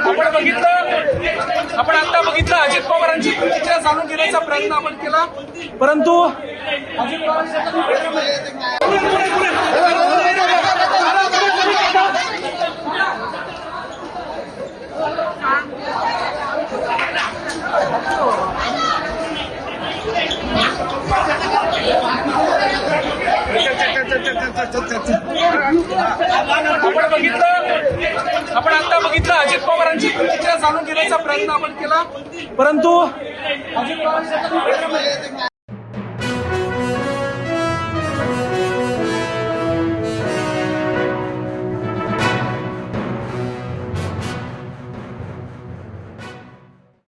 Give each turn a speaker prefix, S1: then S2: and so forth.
S1: आपण बघितलं आपण आता बघितलं अजित पवारांची प्रतिक्रिया जाणून घेण्याचा प्रयत्न आपण केला. परंतु अजित आपण बघितलं बघितलं अजित पवारांची प्रतिक्रिया जाणून घेण्याचा प्रयत्न आपण केला. परंतु अजित पवार